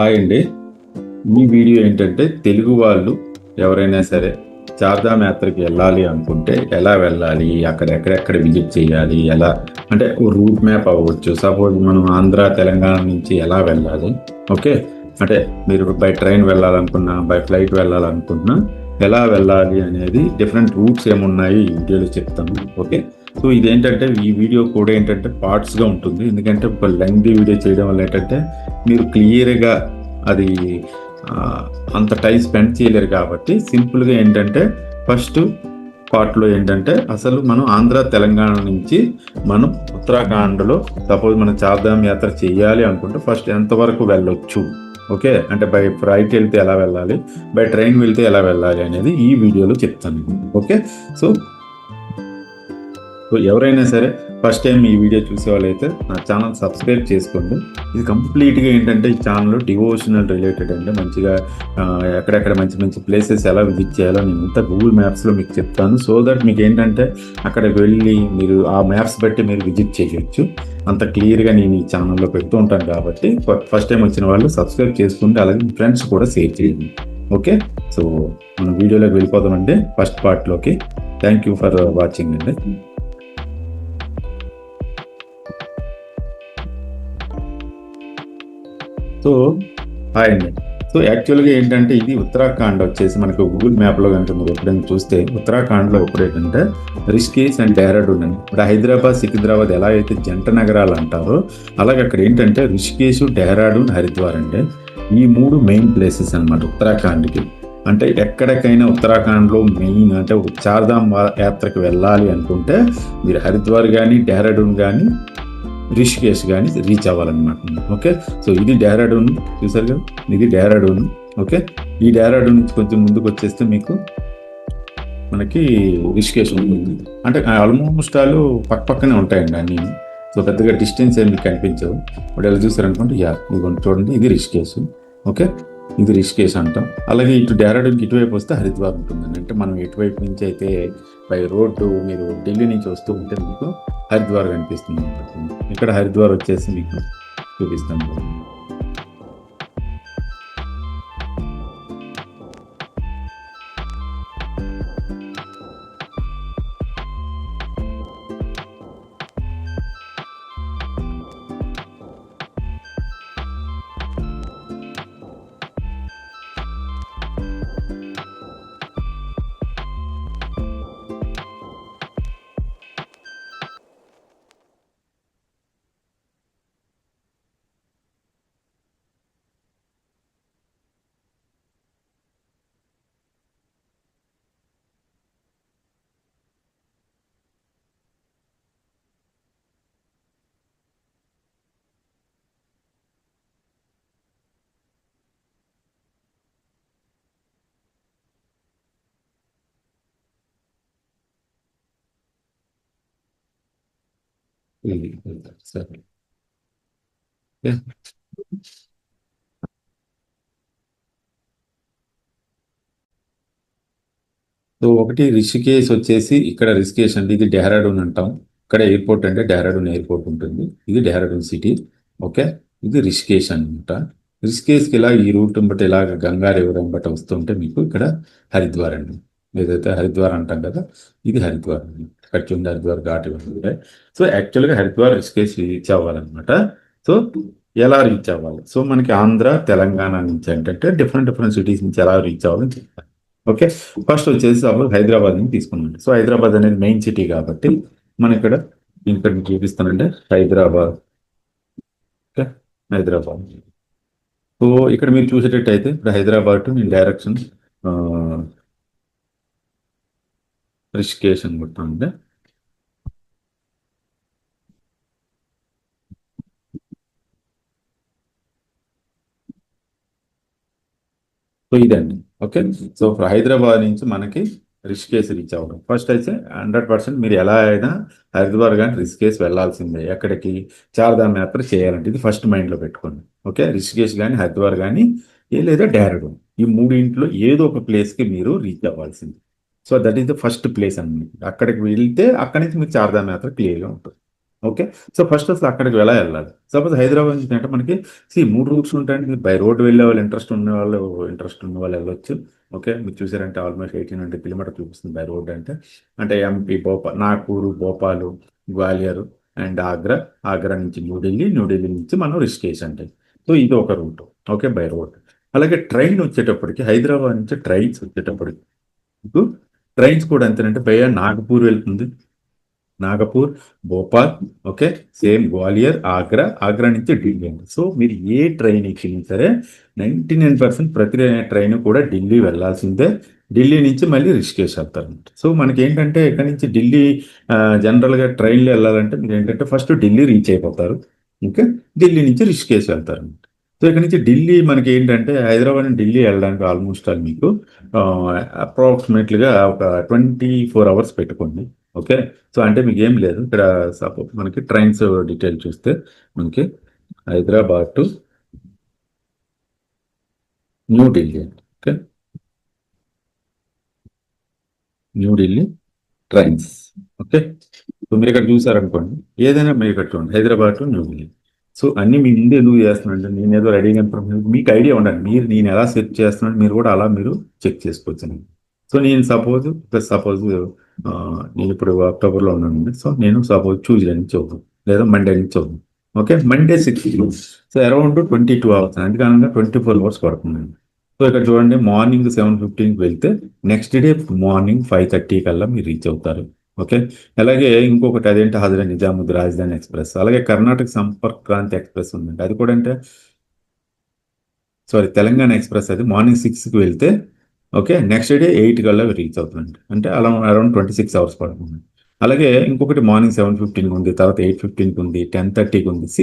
Hi అండి. ఈ video ఏంటంటే తెలుగు వాళ్ళు ఎవరైనా సరే చార్ధామ్ యాత్రకి వెళ్ళాలి అనుకుంటే ఎలా వెళ్ళాలి అక్కడ ఎక్కడెక్కడ విజిట్ చేయాలి ఎలా అంటే రూట్ మ్యాప్ అవ్వచ్చు. సపోజ్ మనం ఆంధ్ర తెలంగాణ నుంచి ఎలా వెళ్ళాలి ఓకే? అంటే మీరు బై ట్రైన్ వెళ్ళాలనుకున్నా బై ఫ్లైట్ వెళ్ళాలనుకున్నా ఎలా వెళ్ళాలి అనేది డిఫరెంట్ రూట్స్ ఏమున్నాయి వీడియోలో చెప్తాను ఓకే? సో ఇదేంటంటే ఈ వీడియో కూడా ఏంటంటే పార్ట్స్గా ఉంటుంది. ఎందుకంటే ఒక లెంగ్తీ వీడియో చేయడం వల్ల ఏంటంటే మీరు క్లియర్గా అది అంత టైం స్పెండ్ చేయలేరు కాబట్టి సింపుల్గా ఏంటంటే ఫస్ట్ పార్ట్లో ఏంటంటే అసలు మనం ఆంధ్ర తెలంగాణ నుంచి మనం ఉత్తరాఖండ్లో సపోజ్ మనం చార్ధామ్ యాత్ర చేయాలి అనుకుంటే ఫస్ట్ ఎంతవరకు వెళ్ళొచ్చు? ఓకే అంటే బై ఫ్లైట్ వెళ్తే ఎలా వెళ్ళాలి? బై ట్రైన్ వెళ్తే ఎలా వెళ్ళాలి? అనేది ఈ వీడియోలో చెప్తాను ఓకే సో ఎవరైనా సరే ఫస్ట్ టైం ఈ వీడియో చూసే వాళ్ళైతే నా ఛానల్ సబ్స్క్రైబ్ చేసుకోండి. ఇది కంప్లీట్గా ఏంటంటే ఈ ఛానల్ డివోషనల్ రిలేటెడ్ అంటే మంచిగా ఎక్కడెక్కడ మంచి మంచి ప్లేసెస్ ఎలా విజిట్ చేయాలో నేను ఇంత గూగుల్ మ్యాప్స్లో మీకు చెప్తాను. సో దట్ మీకు ఏంటంటే అక్కడ వెళ్ళి మీరు ఆ మ్యాప్స్ బట్టి మీరు విజిట్ చేయొచ్చు. అంత క్లియర్గా నేను ఈ ఛానల్లో పెడుతూ ఉంటాను కాబట్టి ఫస్ట్ టైం వచ్చిన వాళ్ళు సబ్స్క్రైబ్ చేసుకుంటే అలాగే మీ ఫ్రెండ్స్ కూడా షేర్ చేయండి. ఓకే సో మనం వీడియోలోకి వెళ్ళిపోదామండి. ఫస్ట్ పార్ట్లోకి థ్యాంక్ యూ ఫర్ వాచింగ్ అండి. సో హాయ్ అండి. సో యాక్చువల్గా ఏంటంటే ఇది ఉత్తరాఖండ్ వచ్చేసి మనకు గూగుల్ మ్యాప్లో కనుక మీరు ఎప్పుడైనా చూస్తే ఉత్తరాఖండ్లో ఇప్పుడు ఏంటంటే రిషికేష్ అండ్ డెహ్రాడూన్ అండి ఇప్పుడు హైదరాబాద్ సికింద్రాబాద్ ఎలా అయితే జంట నగరాలు అంటారో అలాగే అక్కడ ఏంటంటే రిషికేష్ డెహ్రాడూన్ హరిద్వార్ అండి ఈ మూడు మెయిన్ ప్లేసెస్ అన్నమాట ఉత్తరాఖండ్కి. అంటే ఎక్కడికైనా ఉత్తరాఖండ్లో మెయిన్ అంటే ఒక చార్ధామ్ యాత్రకు వెళ్ళాలి అనుకుంటే మీరు హరిద్వార్ కానీ డెహ్రాడూన్ కానీ రిషికేష్ కానీ రీచ్ అవ్వాలన్నమాట. ఓకే? సో ఇది డెహ్రాడూన్ చూసారు కదా? ఇది డెహ్రాడూన్ ఓకే? ఈ డెహ్రాడూన్ నుంచి కొంచెం ముందుకు వచ్చేస్తే మీకు మనకి రిషికేష్ ఉంటుంది. అంటే ఆల్మోస్ట్ ఆలు పక్క పక్కనే ఉంటాయండి అన్ని సో పెద్దగా డిస్టెన్స్ ఏమి కనిపించవు. ఇప్పుడు ఎలా చూసారనుకుంటే యా ఇదిగోండి చూడండి ఇది రిషికేష్. ఓకే? ఇది రిషికేష్ అంటాం. అలాగే ఇటు డెహ్రాడూన్కి ఇటువైపు వస్తే హరిద్వార్ ఉంటుందండి. అంటే మనం ఎటువైపు నుంచి అయితే బై రోడ్డు మీరు ఢిల్లీ నుంచి వస్తూ ఉంటే మీకు హరిద్వార్ కనిపిస్తుంది. ఇక్కడ హరిద్వార్ వచ్చేసి మీకు చూపిస్తాను సరే సో ఒకటి రిషికేష్ వచ్చేసి ఇక్కడ రిషికేష్ అంటే ఇది డెహ్రాడూన్ అంటాం. ఇక్కడ ఎయిర్పోర్ట్ అంటే డెహ్రాడూన్ ఎయిర్పోర్ట్ ఉంటుంది. ఇది డెహ్రాడూన్ సిటీ. ఓకే? ఇది రిషికేష్ అనమాట రిషికేష్కి ఇలా ఈ రూట్ బట్టి ఇలాగ గంగా రివర్ బట్టి వస్తుంటే మీకు ఇక్కడ హరిద్వార్ అండి ఏదైతే హరిద్వార్ అంటాం కదా ఇది హరిద్వార్. ఖర్చు హరిద్వార్ ఘాట్ ఇవన్నీ ఉంటాయి సో యాక్చువల్గా హరిద్వార్ రిషికేష్ రీచ్ అవ్వాలన్నమాట. సో ఎలా రీచ్ అవ్వాలి? సో మనకి ఆంధ్ర తెలంగాణ నుంచి ఏంటంటే డిఫరెంట్ డిఫరెంట్ సిటీస్ నుంచి ఎలా రీచ్ అవ్వాలని చెప్తాను ఓకే ఫస్ట్ వచ్చేసి అప్పుడు హైదరాబాద్ నుంచి తీసుకున్నాం సో హైదరాబాద్ అనేది మెయిన్ సిటీ కాబట్టి మనం ఇక్కడ ఇక్కడ చూపిస్తానంటే హైదరాబాద్. ఓకే హైదరాబాద్. సో ఇక్కడ మీరు చూసేటట్టయితే ఇప్పుడు హైదరాబాద్ టు నేను డైరెక్షన్ రిషికేష్ అనుకుంటానంటే సో ఇదండి. ఓకే? సో హైదరాబాద్ నుంచి మనకి రిషికేశ్ రీచ్ అవ్వడం. ఫస్ట్ అయితే హండ్రెడ్ పర్సెంట్ మీరు ఎలా అయినా హరిద్వార్ కానీ రిషికేశ్ వెళ్ళాల్సిందే. ఎక్కడికి? చార్ధామ్ యాత్ర చేయాలంటే ఇది ఫస్ట్ మైండ్లో పెట్టుకోండి. ఓకే? రిషికేశ్ కానీ హరిద్వార్ కానీ ఏ లేదా డెహ్రాడూన్ ఈ మూడింట్లో ఏదో ఒక ప్లేస్కి మీరు రీచ్ అవ్వాల్సింది. So that is the first place అన్నమాట అక్కడికి వెళ్తే అక్కడి నుంచి మీకు చార్ధామ్ యాత్ర క్లియర్గా ఉంటుంది. ఓకే? సో ఫస్ట్ అసలు అక్కడికి ఎలా వెళ్ళాలి? సపోజ్ హైదరాబాద్ నుంచి అంటే మనకి సి మూడు రూట్స్ ఉంటాయండి. బై రోడ్ వెళ్ళే వాళ్ళు ఇంట్రెస్ట్ ఉన్న వాళ్ళు ఇంట్రెస్ట్ ఉన్న వాళ్ళు వెళ్ళొచ్చు. ఓకే? మీరు చూసారంటే ఆల్మోస్ట్ ఎయిటీన్ హండ్రెడ్ కిలోమీటర్ చూపిస్తుంది బై రోడ్ అంటే. అంటే ఎంపీ భోపాల్ నాగూరు భోపాల్ గ్వాలియర్ అండ్ ఆగ్రా. ఆగ్రా నుంచి న్యూఢిల్లీ న్యూఢిల్లీ నుంచి మనం రిషికేష్ అంటే. సో ఇది ఒక రూట్. ఓకే? By road. అలాగే ట్రైన్ వచ్చేటప్పటికి హైదరాబాద్ నుంచి ట్రైన్స్ వచ్చేటప్పటికి మీకు ట్రైన్స్ కూడా ఎంతనంటే భయ నాగపూర్ వెళ్తుంది. నాగపూర్ భోపాల్ ఓకే సేమ్ గ్వాలియర్ ఆగ్రా ఆగ్రా నుంచి ఢిల్లీ అండి. సో మీరు ఏ ట్రైన్ ఎక్కినా సరే నైంటీ నైన్ పర్సెంట్ ప్రతి ట్రైన్ కూడా ఢిల్లీ వెళ్ళాల్సిందే. ఢిల్లీ నుంచి మళ్ళీ రిషికేష్ వెళ్తారనమాట సో మనకి ఏంటంటే ఇక్కడ నుంచి ఢిల్లీ జనరల్గా ట్రైన్లో వెళ్ళాలంటే మీరు ఏంటంటే ఫస్ట్ ఢిల్లీ రీచ్ అయిపోతారు. ఇంకా ఢిల్లీ నుంచి రిషికేష్ వెళ్తారు సో ఇక్కడ నుంచి ఢిల్లీ మనకి ఏంటంటే హైదరాబాద్ నుంచి ఢిల్లీ వెళ్ళడానికి ఆల్మోస్ట్ ఆల్ మీకు అప్రాక్సిమేట్లీగా ఒక ట్వంటీ ఫోర్ అవర్స్ పెట్టుకోండి. ఓకే సో అంటే మీకు ఏం లేదు. ఇక్కడ సపోజ్ మనకి ట్రైన్స్ డీటెయిల్ చూస్తే మనకి Hyderabad to New Delhi okay New Delhi trains okay so మీరు ఇక్కడ చూసారనుకోండి. ఏదైనా మీరు ఇక్కడ చూడండి. హైదరాబాద్ టు న్యూఢిల్లీ సో అన్ని మీ ముందు ఎందుకు చేస్తున్నానంటే నేను ఏదో రెడీగా ఇన్ఫర్మేషన్ మీకు ఐడియా ఉండాలి. మీరు నేను ఎలా సెర్చ్ చేస్తున్నాను మీరు కూడా అలా మీరు చెక్ చేసుకోవచ్చు సో నేను సపోజ్ ప్లస్ సపోజ్ నేను ఇప్పుడు అక్టోబర్లో ఉన్నాను సో నేను సపోజ్ ట్యూస్డే నుంచి చదువుతాను లేదా మండే నుంచి చదువుతాను okay Monday six so around twenty two hours అందుకనగా twenty four hours పడుతుందండి సో ఇక్కడ చూడండి మార్నింగ్ సెవెన్ ఫిఫ్టీన్కి వెళ్తే next day morning five thirty కల్లా మీరు రీచ్ అవుతారు. ఓకే? అలాగే ఇంకొకటి అదేంటి హజరా నిజాముద్ రాజధాని ఎక్స్ప్రెస్? అలాగే కర్ణాటక సంపర్క్ క్రాంతి ఎక్స్ప్రెస్ ఉందండి. అది కూడా అంటే సారీ తెలంగాణ ఎక్స్ప్రెస్ అది. మార్నింగ్ సిక్స్కి వెళ్తే ఓకే నెక్స్ట్ డే ఎయిట్ కల్లా రీచ్ అవుతుందండి. అంటే అలా అరౌండ్ ట్వంటీ సిక్స్ అవర్స్ పడుతుంది. అలాగే ఇంకొకటి మార్నింగ్ సెవెన్ ఫిఫ్టీన్కి ఉంది తర్వాత ఎయిట్ ఫిఫ్టీన్కి ఉంది టెన్ థర్టీకి ఉంది. సి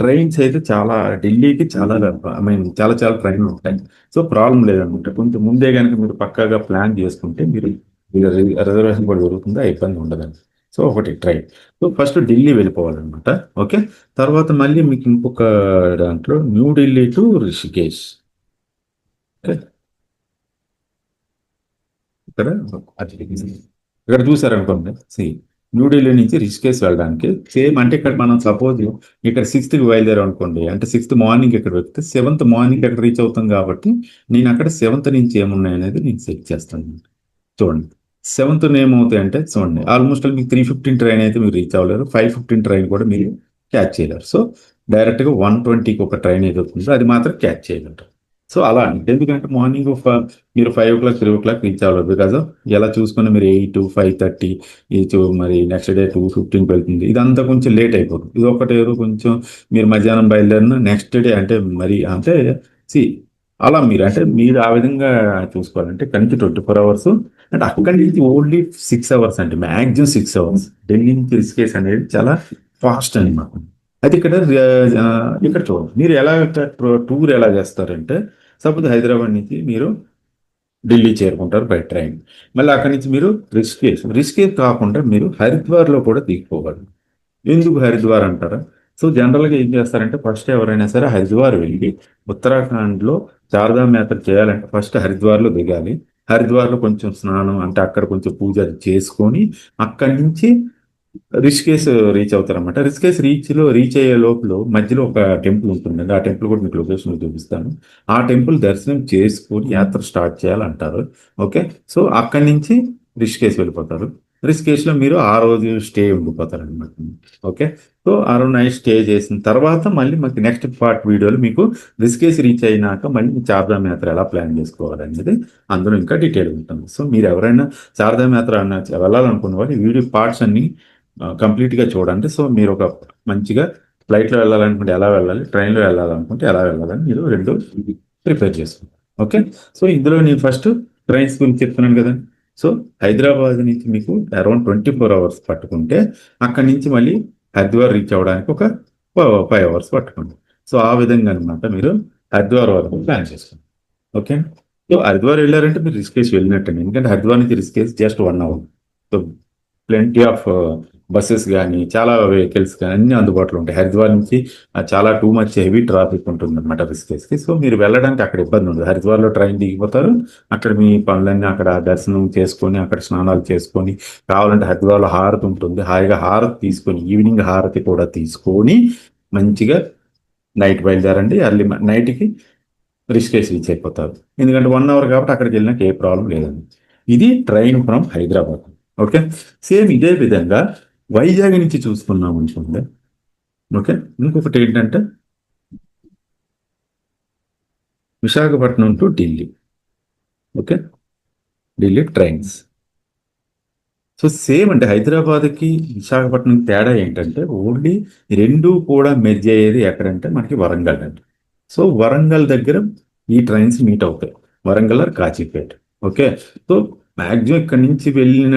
ట్రైన్స్ అయితే చాలా ఢిల్లీకి చాలా ఐ మీన్ చాలా చాలా ట్రైన్లు ఉంటాయి. సో ప్రాబ్లం లేదనమాట. కొంచెం ముందే కనుక మీరు పక్కాగా ప్లాన్ చేసుకుంటే మీరు రిజర్వేషన్ కూడా దొరుకుతుందా? ఇబ్బంది ఉండదండి. సో ఒకటి ట్రైన్ సో ఫస్ట్ ఢిల్లీ వెళ్ళిపోవాలన్నమాట. ఓకే? తర్వాత మళ్ళీ మీకు ఇంకొక దాంట్లో న్యూఢిల్లీ టు రిషికేష్ ఓకే? ఇక్కడ అది ఇక్కడ చూసారనుకోండి సి న్యూఢిల్లీ నుంచి రిషికేష్ వెళ్ళడానికి సేమ్ అంటే ఇక్కడ మనం సపోజ్ ఇక్కడ సిక్స్త్కి బయలుదేరాం అనుకోండి అంటే సిక్స్త్ మార్నింగ్ ఇక్కడ వెళ్తే సెవెంత్ మార్నింగ్ ఇక్కడ రీచ్ అవుతాం కాబట్టి నేను అక్కడ సెవెంత్ నుంచి ఏమున్నాయి అనేది నేను సెట్ చేస్తాను. చూడండి. సెవెంత్ ఏమవుతాయి అంటే చూడండి ఆల్మోస్ట్ మీకు త్రీ ఫిఫ్టీన్ ట్రైన్ అయితే మీరు రీచ్ అవ్వలేరు. ఫైవ్ ఫిఫ్టీన్ ట్రైన్ కూడా మీరు క్యాచ్ చేయలేరు. సో డైరెక్ట్గా వన్ ట్వంటీకి ఒక ట్రైన్ ఏది అది మాత్రం క్యాచ్ చేయగలరు. సో అలా అంటే ఎందుకంటే మార్నింగ్ uh, మీరు five o'clock three o'clock reach అవ్వలేదు బికాజ్ ఎలా చూసుకుని మీరు ఎయిట్ ఫైవ్ థర్టీ చూ- మరి నెక్స్ట్ డే టూ ఫిఫ్టీన్కి వెళ్తుంది. ఇదంతా కొంచెం లేట్ అయిపోతుంది. ఇది ఒకటి ఏదో కొంచెం మీరు మధ్యాహ్నం బయలుదేరిన నెక్స్ట్ డే అంటే మరి అంటే సి అలా మీరు అంటే మీరు ఆ విధంగా చూసుకోవాలంటే కనీసం ట్వంటీ ఫోర్ అవర్స్ అంటే అక్కడి నుంచి ఓన్లీ సిక్స్ అవర్స్ అండి. మ్యాక్సిమం సిక్స్ అవర్స్ ఢిల్లీ నుంచి రిస్కేస్ అనేది చాలా ఫాస్ట్ అనమాట అయితే ఇక్కడ ఇక్కడ చూడండి. మీరు ఎలా టూర్ ఎలా చేస్తారంటే సపోజ్ హైదరాబాద్ నుంచి మీరు ఢిల్లీ చేరుకుంటారు బై ట్రైన్ మళ్ళీ అక్కడి నుంచి మీరు రిస్కేస్ రిస్కేస్ కాకుండా మీరు హరిద్వార్లో కూడా దిగిపోగలరు ఎందుకు హరిద్వార్ అంటారా? సో జనరల్గా ఏం చేస్తారంటే ఫస్ట్ ఎవరైనా సరే హరిద్వార్ వెళ్ళి ఉత్తరాఖండ్లో చార్ధామ్ యాత్ర చేయాలంటే ఫస్ట్ హరిద్వార్లో దిగాలి. హరిద్వార్లో కొంచెం స్నానం అంటే అక్కడ కొంచెం పూజ అది చేసుకొని అక్కడి నుంచి రిషికేశ్ రీచ్ అవుతారనమాట రిషికేశ్ రీచ్లో రీచ్ అయ్యే లోపల మధ్యలో ఒక టెంపుల్ ఉంటుందండి. ఆ టెంపుల్ కూడా మీకు లొకేషన్ చూపిస్తాను. ఆ టెంపుల్ దర్శనం చేసుకొని యాత్ర స్టార్ట్ చేయాలంటారు. ఓకే? సో అక్కడి నుంచి రిషికేశ్ వెళ్ళిపోతారు. రిషికేశ్లో మీరు ఆ రోజు స్టే ఉండిపోతారు అనమాట ఓకే? సో ఆ రోజు నైట్ స్టే చేసిన తర్వాత మళ్ళీ మాకు నెక్స్ట్ పార్ట్ వీడియోలో మీకు రిస్కేస్ రీచ్ అయినాక మళ్ళీ మీ చార్ధామ్ యాత్ర ఎలా ప్లాన్ చేసుకోవాలనేది అందులో ఇంకా డీటెయిల్ ఉంటుంది సో మీరు ఎవరైనా చార్ధామ్ యాత్ర అన్న వెళ్ళాలనుకున్న వాళ్ళు వీడియో పార్ట్స్ అన్ని కంప్లీట్గా చూడండి. సో మీరు ఒక మంచిగా ఫ్లైట్లో వెళ్ళాలనుకుంటే ఎలా వెళ్ళాలి ట్రైన్లో వెళ్ళాలనుకుంటే ఎలా వెళ్ళాలని మీరు రెండు ప్రిపేర్ చేసుకోండి ఓకే? సో ఇందులో నేను ఫస్ట్ ట్రైన్స్ గురించి చెప్తున్నాను కదా. సో హైదరాబాద్ నుంచి మీకు అరౌండ్ ట్వంటీ ఫోర్ అవర్స్ పట్టుకుంటే అక్కడి నుంచి మళ్ళీ హరిద్వార్ రీచ్ అవ్వడానికి ఒక ఫైవ్ అవర్స్ పట్టుకోండి. సో ఆ విధంగా అనమాట మీరు హరిద్వార్ వరకు ప్లాన్ చేసుకోండి. ఓకే? సో హరిద్వార్ వెళ్ళారంటే మీరు రిస్కేసి వెళ్ళినట్టు ఎందుకంటే హరిద్వార్ నుంచి రిస్కేసి just one hour so plenty of buses కానీ చాలా వెహికల్స్ కానీ అన్ని అందుబాటులో ఉంటాయి. హరిద్వార్ నుంచి చాలా టూ మచ్ హెవీ ట్రాఫిక్ ఉంటుంది అనమాట రిస్కేస్కి సో మీరు వెళ్ళడానికి అక్కడ ఇబ్బంది ఉండదు. హరిద్వార్లో ట్రైన్ దిగిపోతారు. అక్కడ మీ పనులన్నీ అక్కడ దర్శనం చేసుకొని అక్కడ స్నానాలు చేసుకొని కావాలంటే హరిద్వార్లో హారతి ఉంటుంది. హాయిగా హారతి తీసుకొని ఈవినింగ్ హారతి కూడా తీసుకొని మంచిగా నైట్ బయలుదేరండి. అర్లీ నైట్కి రిషికేష్ రీచ్ అయిపోతారు. ఎందుకంటే వన్ అవర్ కాబట్టి అక్కడికి వెళ్ళినాక ఏ ప్రాబ్లం లేదండి. ఇది train from Hyderabad. Okay? Same ఇదే విధంగా వైజాగ్ నుంచి చూసుకున్నాం అనుకోండి. ఓకే? ఇంకొకటి ఏంటంటే Visakhapatnam to Delhi. Okay? Delhi trains. So same అంటే హైదరాబాద్కి విశాఖపట్నం తేడా ఏంటంటే ఓన్లీ రెండు కూడా మెర్జ్ అయ్యేది ఎక్కడంటే మనకి వరంగల్ అండి. సో వరంగల్ దగ్గర ఈ ట్రైన్స్ మీట్ అవుతాయి. Warangal or Kazipet okay? So maximum ఇక్కడ నుంచి వెళ్ళిన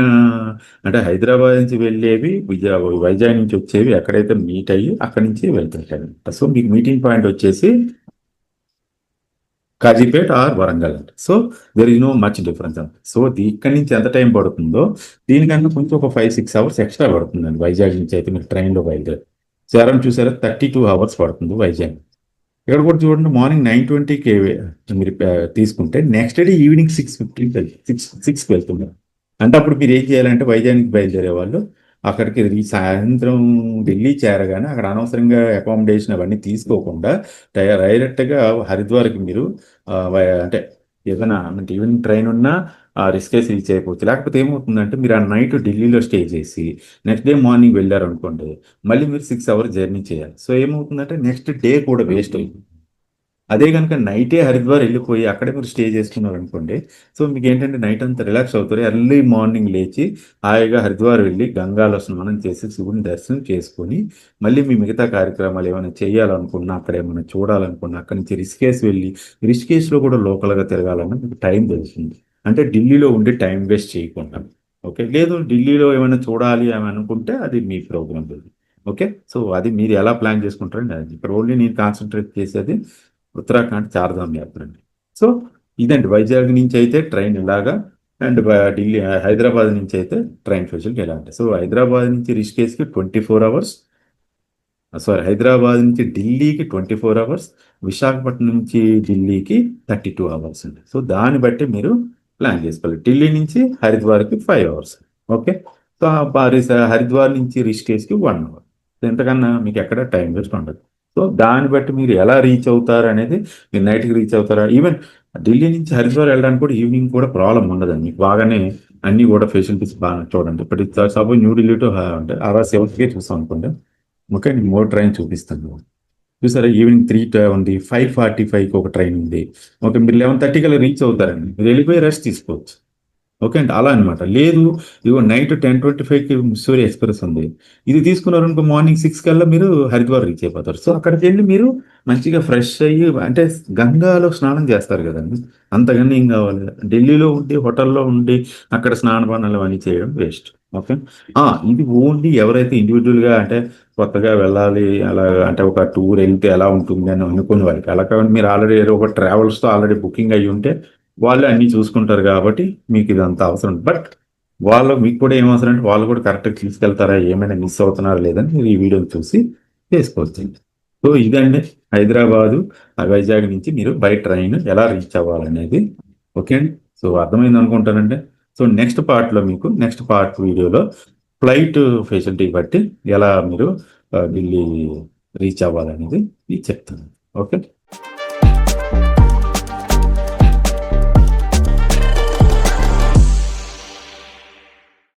అంటే హైదరాబాద్ నుంచి వెళ్ళేవి విజయ వైజాగ్ నుంచి వచ్చేవి ఎక్కడైతే మీట్ అయ్యి అక్కడి నుంచి వెళ్తుంటాయి సో మీకు మీటింగ్ పాయింట్ వచ్చేసి కాజీపేట్ ఆర్ వరంగల్ అంట. So there is no much difference అంట. సో ఇక్కడి నుంచి ఎంత టైం పడుతుందో దీనికన్నా కొంచెం ఒక ఫైవ్ సిక్స్ అవర్స్ ఎక్స్ట్రా పడుతుందండి. వైజాగ్ నుంచి అయితే మీరు ట్రైన్లో బయలుదేరి. సో ఎవరైనా చూసారా? థర్టీ టూ అవర్స్ పడుతుంది వైజాగ్. ఇక్కడ కూడా చూడండి మార్నింగ్ నైన్ ట్వంటీకి మీరు తీసుకుంటే నెక్స్ట్ డే ఈవినింగ్ సిక్స్ ఫిఫ్టీన్కి సిక్స్ సిక్స్కి వెళ్తున్నారు. అంటే అప్పుడు మీరు ఏం చేయాలంటే వైజాగ్కి బయలుదేరే వాళ్ళు అక్కడికి సాయంత్రం ఢిల్లీ చేరగానే అక్కడ అనవసరంగా అకామిడేషన్ అవన్నీ తీసుకోకుండా డైరెక్ట్గా హరిద్వార్కి మీరు వై- అంటే ఏదైనా అంటే ఈవినింగ్ ట్రైన్ ఉన్నా ఆ రిస్కేస్ రీచ్ అయిపోవచ్చు లేకపోతే ఏమవుతుందంటే మీరు ఆ నైట్ ఢిల్లీలో స్టే చేసి నెక్స్ట్ డే మార్నింగ్ వెళ్ళారు అనుకోండి మళ్ళీ మీరు సిక్స్ అవర్స్ జర్నీ చేయాలి. సో ఏమవుతుందంటే నెక్స్ట్ డే కూడా వేస్ట్ అవుతుంది. అదే కనుక నైటే హరిద్వార్ వెళ్ళిపోయి అక్కడే మీరు స్టే చేసుకున్నారు అనుకోండి సో మీకు ఏంటంటే నైట్ అంతా రిలాక్స్ అవుతారు. ఎర్లీ మార్నింగ్ లేచి హాయిగా హరిద్వార్ వెళ్ళి గంగాలో స్నానం చేసి శివుని దర్శనం చేసుకొని మళ్ళీ మీ మిగతా కార్యక్రమాలు ఏమైనా చేయాలనుకున్నా అక్కడ ఏమైనా చూడాలనుకున్నా అక్కడి నుంచి రిషికేశ్ వెళ్ళి రిషికేశ్లో కూడా లోకల్గా తిరగాలన్నా మీకు టైం తెలుస్తుంది అంటే ఢిల్లీలో ఉండి టైం వేస్ట్ చేయకుండా ఓకే లేదు ఢిల్లీలో ఏమైనా చూడాలి అని అనుకుంటే అది మీ ప్రోగ్రామ్ ఓకే సో అది మీరు ఎలా ప్లాన్ చేసుకుంటారండి అది ఇక్కడ ఓన్లీ నేను కాన్సన్ట్రేట్ చేసేది ఉత్తరాఖండ్ చార్ధామ్ యాత్ర అండి. సో ఇదండి. వైజాగ్ నుంచి అయితే ట్రైన్ ఇలాగా అండ్ ఢిల్లీ హైదరాబాద్ నుంచి అయితే ట్రైన్ ఫెసిలిటీ ఎలా అంటే సో హైదరాబాద్ నుంచి రిషికేశ్కి twenty four hours sorry Hyderabad నుంచి ఢిల్లీకి ట్వంటీ ఫోర్ అవర్స్ విశాఖపట్నం నుంచి ఢిల్లీకి థర్టీ టూ అవర్స్ అండి. సో దాన్ని బట్టి మీరు ప్లాన్ చేసుకోవాలి. ఢిల్లీ నుంచి హరిద్వార్కి five hours okay? So Haridwar నుంచి రిషికేశ్కి వన్ అవర్. ఎంతకన్నా మీకు ఎక్కడ టైం వేస్ట్ ఉండదు. సో దాన్ని బట్టి మీరు ఎలా రీచ్ అవుతారు అనేది మీరు నైట్కి రీచ్ అవుతారా? ఈవెన్ ఢిల్లీ నుంచి హరిద్వార్ వెళ్ళడానికి కూడా ఈవినింగ్ కూడా ప్రాబ్లం ఉండదండి మీకు బాగానే అన్ని కూడా ఫెసిలిటీస్ బాగా చూడండి. ఇప్పుడు సపోజ్ న్యూ ఢిల్లీ టు అంటే అరవై సెవెన్కే చూస్తాం అనుకోండి. ఓకే నేను మోర్ ట్రైన్ చూపిస్తాను. చూసారా? ఈవినింగ్ త్రీ ఉంది ఫైవ్ ఫార్టీ ఫైవ్కి ఒక ట్రైన్ ఉంది. ఓకే మీరు లెవెన్ థర్టీ కల్లా రీచ్ అవుతారండి. మీరు వెళ్ళిపోయి రెస్ట్ తీసుకోవచ్చు. ఓకే అండి అలా అనమాట లేదు ఇదిగో నైట్ టెన్ ట్వంటీ ఫైవ్కి సూర్య ఎక్స్ప్రెస్ ఉంది. ఇది తీసుకున్నారు అనుకో మార్నింగ్ సిక్స్ కల్లా మీరు హరిద్వార్ రీచ్ అయిపోతారు. సో అక్కడికి వెళ్ళి మీరు మంచిగా ఫ్రెష్ అయ్యి అంటే గంగాలో స్నానం చేస్తారు కదండి. అంతకన్నా ఏం కావాలి? ఢిల్లీలో ఉండి హోటల్లో ఉండి అక్కడ స్నానపానాలు అవన్నీ చేయడం వేస్ట్ ఓకే? ఆ, ఇది ఓన్లీ ఎవరైతే ఇండివిజువల్గా అంటే కొత్తగా వెళ్ళాలి అలా అంటే ఒక టూర్ వెళ్తే ఎలా ఉంటుంది అని అనుకునే వాళ్ళకి. అలా కాబట్టి మీరు ఆల్రెడీ ఒక ట్రావెల్స్తో ఆల్రెడీ బుకింగ్ అయ్యి ఉంటే వాళ్ళే అన్ని చూసుకుంటారు కాబట్టి మీకు ఇదంతా అవసరం. బట్ వాళ్ళు మీకు కూడా ఏమవసరం అంటే వాళ్ళు కూడా కరెక్ట్గా తీసుకెళ్తారా ఏమైనా మిస్ అవుతున్నారా లేదని మీరు ఈ వీడియోని చూసి చేసుకోవచ్చు. సో ఇదండి హైదరాబాదు ఆ వైజాగ్ నుంచి మీరు బై ట్రైన్ ఎలా రీచ్ అవ్వాలనేది. ఓకే అండి సో అర్థమైంది అనుకుంటానండి. సో నెక్స్ట్ పార్ట్లో మీకు నెక్స్ట్ పార్ట్ వీడియోలో ఫ్లైట్ ఫెసిలిటీ బట్టి ఎలా మీరు ఢిల్లీ రీచ్ అవ్వాలనేది చెప్తాను. ఓకే